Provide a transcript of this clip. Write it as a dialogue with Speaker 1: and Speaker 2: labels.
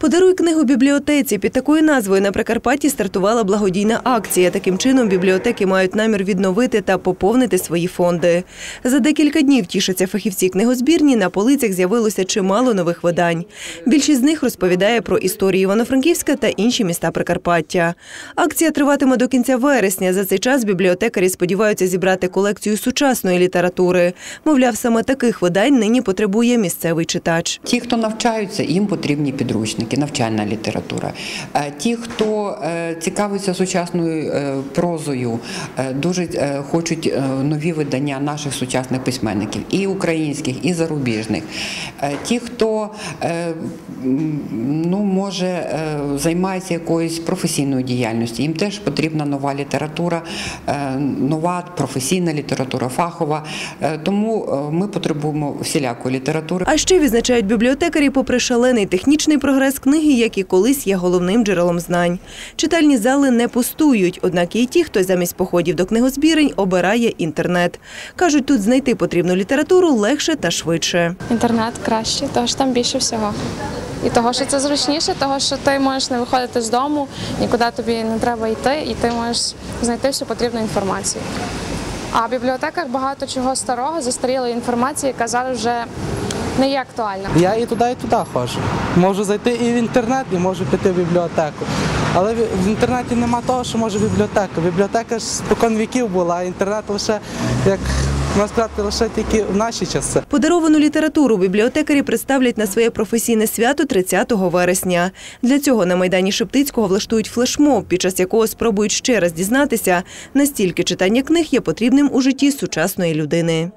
Speaker 1: Подаруй книгу бібліотеці. Під такою назвою на Прикарпатті стартувала благодійна акція. Таким чином бібліотеки мають намір відновити та поповнити свої фонди. За декілька днів тішаться фахівці книгозбірні. На полицях з'явилося чимало нових видань. Більшість з них розповідає про історію Івано-Франківська та інші міста Прикарпаття. Акція триватиме до кінця вересня. За цей час бібліотекарі сподіваються зібрати колекцію сучасної літератури. Мовляв, саме таких видань нині потребує місцевий читач.
Speaker 2: Ті, хто навчаються, їм потрібні підручники, навчальна література. Е, Ті, хто е, цікавиться сучасною е, прозою, дуже хочуть нові видання наших сучасних письменників, і українських, і зарубіжних. Ті, хто ну, може займається якоюсь професійною діяльністю, їм теж потрібна нова література, нова професійна література, фахова. Тому ми потребуємо всілякої літератури.
Speaker 1: А ще відзначають бібліотекарі, попри шалений технічний прогрес книги, як і колись є головним джерелом знань. Читальні зали не пустують, однак й ті, хто замість походів до книгозбірень обирає інтернет. Кажуть, тут знайти потрібну літературу легше та швидше.
Speaker 3: Інтернет краще, тому що там більше всього. І того, що це зручніше, того, що ти можеш не виходити з дому, нікуди тобі не треба йти, і ти можеш знайти всю потрібну інформацію. А в бібліотеках багато чого старого, застарілої інформації, яка зараз вже не є актуальна.
Speaker 4: Я і туди, і туди ходжу. Можу зайти і в інтернет, і можу піти в бібліотеку. Але в- інтернеті нема того, що може бібліотека. Бібліотека ж спокон віків була, а інтернет лише як сказати, лише тільки в наші часи.
Speaker 1: Подаровану літературу бібліотекарі представлять на своє професійне свято 30 вересня. Для цього на майдані Шептицького влаштують флешмоб, під час якого спробують ще раз дізнатися, настільки читання книг є потрібним у житті сучасної людини.